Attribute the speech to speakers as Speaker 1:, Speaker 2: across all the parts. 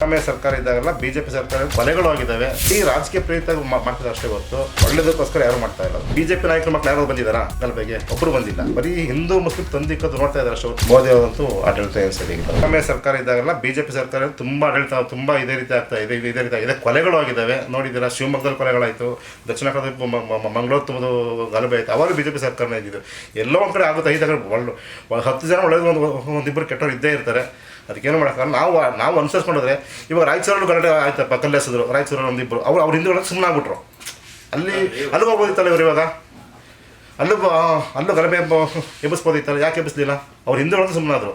Speaker 1: ಸಿದ್ದರಾಮಯ್ಯ ಸರ್ಕಾರ ಇದ್ದಾಗಲ್ಲ ಬಿಜೆಪಿ ಸರ್ಕಾರ ಕೊಲೆಗಳು ಆಗಿದ್ದಾವೆ. ಈ ರಾಜಕೀಯ ಪ್ರೇರಿತ ಮಾಡ್ತಾರೆ ಅಷ್ಟೇ ಗೊತ್ತು. ಒಳ್ಳೇದಕ್ಕೋಸ್ಕರ ಯಾರು ಮಾಡ್ತಾ ಇಲ್ಲ. ಬಿಜೆಪಿ ನಾಯಕರು ಮಕ್ಕಳು ಯಾರು ಬಂದಿದ್ದಾರಾ? ಗಲಭೆಗೆ ಒಬ್ಬರು ಬಂದಿಲ್ಲ. ಬರೀ ಹಿಂದೂ ಮುಸ್ಲಿಂ ತಂದಿಕ್ಕದು ನೋಡ್ತಾ ಇದ್ದಾರೆ ಅಷ್ಟೇ ಮೋದಿ ಅವರಂತೂ ಆಡಳಿತ ಏನು ಸರಿ ಸಿದ್ದರಾಮಯ್ಯ ಸರ್ಕಾರ ಇದ್ದಾಗಲ್ಲ ಬಿಜೆಪಿ ಸರ್ಕಾರ ತುಂಬಾ ಆಡಳಿತ, ತುಂಬಾ ಇದೇ ರೀತಿ ಆಗ್ತಾ ಇದೆ, ಇದೇ ರೀತಿ ಇದೆ ಕೊಲೆಗಳು ಆಗಿದ್ದಾವೆ. ನೋಡಿದ್ದೀರಾ? ಶಿವಮೊಗ್ಗದಲ್ಲಿ ಕೊಲೆಗಳಾಯಿತು ದಕ್ಷಿಣ ಕನ್ನಡ ಮಂಗಳೂರು ತುಂಬದು ಗಲಭೆ ಆಯಿತು. ಅವರು ಬಿಜೆಪಿ ಸರ್ಕಾರನೇ ಇದ್ದಿದ್ದು ಎಲ್ಲೋ ಒಂದು ಕಡೆ ಆಗುತ್ತೆ. ಐದು ಒಳ್ಳೆ ಒಂದು ಹತ್ತು ಜನ ಒಳ್ಳೆದು ಒಂದು ಒಂದಿಬ್ಬರು ಕೆಟ್ಟವರು ಇದ್ದೇ ಇರ್ತಾರೆ. ಅದಕ್ಕೇನು ಮಾಡಕ್ಕೆ ನಾವು ನಾವು ಅನುಸರಿಸ್ಕೊಂಡ್ರೆ ಇವಾಗ ರಾಯಚೂರಲ್ಲಿ ಗಲಾಟೆ ಆಯ್ತಪ್ಪ, ಕಲ್ಲೆಸಿದ್ರು ರಾಯಚೂರಲ್ಲಿ ಒಂದಿಬ್ಬರು ಅವ್ರು, ಅವ್ರ ಹಿಂದೂಗಳು ಸುಮ್ಮನೆ ಆಗ್ಬಿಟ್ರು. ಅಲ್ಲಿ ಅಲ್ಲಿಗೆ ಹೋಗ್ಬೋದಿತ್ತಲ್ಲ ಇವ್ರು ಇವಾಗ? ಅಲ್ಲೂ ಅಲ್ಲೂ ಗಲಭೆ ಎಬ್ಬಿಸ್ಬೋದಿತ್ತಲ್ಲ ಯಾಕೆ ಎಬ್ಬಿಸ್ಲಿಲ್ಲ ಅವ್ರ ಸುಮ್ಮನೆ ಆದರು.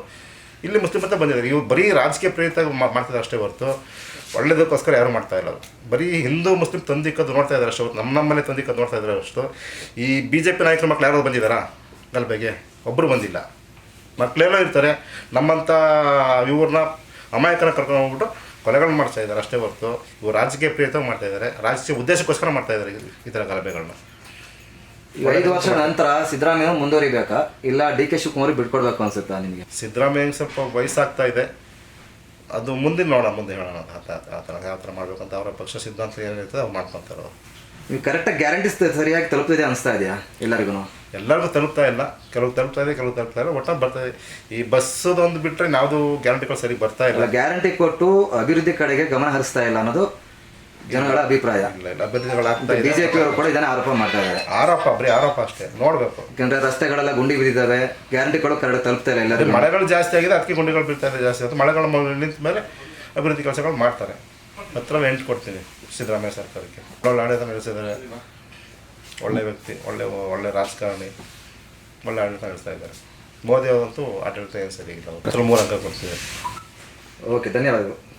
Speaker 1: ಇಲ್ಲಿ ಮುಸ್ಲಿಮ್ ಅಂತ ಬಂದಿದ್ದಾರೆ. ಇವು ಬರೀ ರಾಜಕೀಯ ಪ್ರೇರಿತ ಮಾಡ್ತಿದ್ದಾರೆ ಅಷ್ಟೇ ಹೊರತು ಒಳ್ಳೇದಕ್ಕೋಸ್ಕರ ಯಾರು ಮಾಡ್ತಾ ಇಲ್ಲ ಬರೀ ಹಿಂದೂ, ಮುಸ್ಲಿಂ ತಂದಿಕ್ಕದು ನೋಡ್ತಾ ಇದ್ದಾರೆ ಅಷ್ಟು ನಮ್ಮ ನಮ್ಮನೆ ತಂದಿಕ್ಕದು ನೋಡ್ತಾ ಇದ್ದಾರೆ ಅಷ್ಟು. ಈ ಬಿ ಜೆ ಪಿ ನಾಯಕರ ಮಕ್ಕಳು ಯಾರು ಬಂದಿದ್ದಾರಾ? ಗಲಭೆಗೆ ಒಬ್ಬರು ಬಂದಿಲ್ಲ. ಮಕ್ಕಳೆಲ್ಲ ಇರ್ತಾರೆ. ನಮ್ಮಂಥ ಇವ್ರನ್ನ ಅಮಾಯಕನ ಕರ್ಕೊಂಡು ಹೋಗ್ಬಿಟ್ಟು ಕೊಲೆಗಳನ್ನ ಮಾಡ್ತಾ ಇದ್ದಾರೆ ಅಷ್ಟೇ ಹೊರತು. ಇವ್ರು ರಾಜಕೀಯ ಪ್ರಿಯತವಾಗಿ ಮಾಡ್ತಾ ಇದ್ದಾರೆ. ರಾಜಕೀಯ ಉದ್ದೇಶಕ್ಕೋಸ್ಕರ ಮಾಡ್ತಾ ಇದ್ದಾರೆ ಈ- ಥರ ಗಲಭೆಗಳನ್ನ.
Speaker 2: ಐದು ವರ್ಷ ನಂತರ ಸಿದ್ದರಾಮಯ್ಯ ಮುಂದುವರಿಬೇಕಾ? ಇಲ್ಲ ಡಿ ಕೆ ಶಿವಕುಮಾರ್ ಬಿಟ್ಕೊಡ್ಬೇಕು ಅನ್ಸುತ್ತಾ ನಿಮಗೆ?
Speaker 1: ಸಿದ್ದರಾಮಯ್ಯ ಸ್ವಲ್ಪ ವಯಸ್ಸಾಗ್ತಾ ಇದೆ. ಅದು ಮುಂದಿನ ನೋಡೋಣ ಮುಂದೆ ಹೇಳೋಣ. ಆ ಥರ ಯಾವ ಥರ ಮಾಡಬೇಕಂತ ಅವರ ಪಕ್ಷ ಸಿದ್ಧಾಂತ ಏನಿರ್ತದೆ ಅವ್ರು ಮಾಡ್ಕೊತಾರೆ ಅವ್ರು.
Speaker 2: ನೀವು ಕರೆಕ್ಟಾಗಿ ಗ್ಯಾರಂಟೀಸ್ ಸರಿಯಾಗಿ ತಲುಪ್ತಿದೆ ಅನಿಸ್ತಾ ಇದೆಯಾ ಎಲ್ಲರಿಗೂ
Speaker 1: ಎಲ್ಲರಿಗೂ ತಲುಪ್ತಾ ಇಲ್ಲ. ಕೆಲವು ತಲುಪ್ತಾ ಇದೆ ಕೆಲವು ತಲುಪ್ತಾ ಇಲ್ಲ. ಒಟ್ಟಾಗಿ ಬರ್ತಾ ಇದೆ. ಈ ಬಸ್ಸದೊಂದು ಬಿಟ್ಟರೆ ಯಾವುದು ಗ್ಯಾರಂಟಿಗಳು ಸರಿ ಬರ್ತಾ ಇಲ್ಲ.
Speaker 2: ಗ್ಯಾರಂಟಿ ಕೊಟ್ಟು ಅಭಿವೃದ್ಧಿ ಕಡೆಗೆ ಗಮನ ಹರಿಸ್ತಾ ಇಲ್ಲ ಅನ್ನೋದು ಜನಗಳ ಅಭಿಪ್ರಾಯ. ಬಿಜೆಪಿ ಅವರು ಕೂಡ ಇದನ್ನ ಆರೋಪ ಮಾಡ್ತಾ ಇದ್ದಾರೆ.
Speaker 1: ಆರೋಪ ಬರೀ ಆರೋಪ ಅಷ್ಟೇ. ನೋಡಬೇಕು.
Speaker 2: ಯಾಕಂದ್ರೆ ರಸ್ತೆಗಳೆಲ್ಲ ಗುಂಡಿ ಬಿದ್ದಿದ್ದಾವೆ. ಗ್ಯಾರಂಟಿಗಳು ಕರಡು ತಲುಪ್ತಾ ಇಲ್ಲ
Speaker 1: ಮಳೆಗಳು ಜಾಸ್ತಿ ಆಗಿದೆ ಅದಕ್ಕೆ ಗುಂಡಿಗಳು ಬೀಳ್ತಾ ಇದೆ ಜಾಸ್ತಿ. ಆಗುತ್ತೆ ಮಳೆಗಳು ಮ- ನಿಂತ ಮೇಲೆ ಅಭಿವೃದ್ಧಿ ಕೆಲಸಗಳು ಮಾಡ್ತಾರೆ. ಹತ್ರ ಎಂಟು ಕೊಡ್ತೀನಿ ಸಿದ್ದರಾಮಯ್ಯ ಸರ್ಕಾರಕ್ಕೆ. ಒಳ್ಳೆ ಆಡಳಿತ ನಡೆಸಿದ್ದಾರೆ. ಒಳ್ಳೆ ವ್ಯಕ್ತಿ, ಒಳ್ಳೆ ಒಳ್ಳೆ ರಾಜಕಾರಣಿ, ಒಳ್ಳೆ ಆಡಳಿತ ನಡೆಸ್ತಾ ಇದ್ದಾರೆ. ಮೋದಿ ಅವರಂತೂ ಆಡಳಿತ ಏನು ಸರಿ ಇಲ್ಲ. ಮೂರು ಅಂಕ ಕೊಡ್ತಿದ್ದಾರೆ.
Speaker 2: ಓಕೆ, ಧನ್ಯವಾದಗಳು.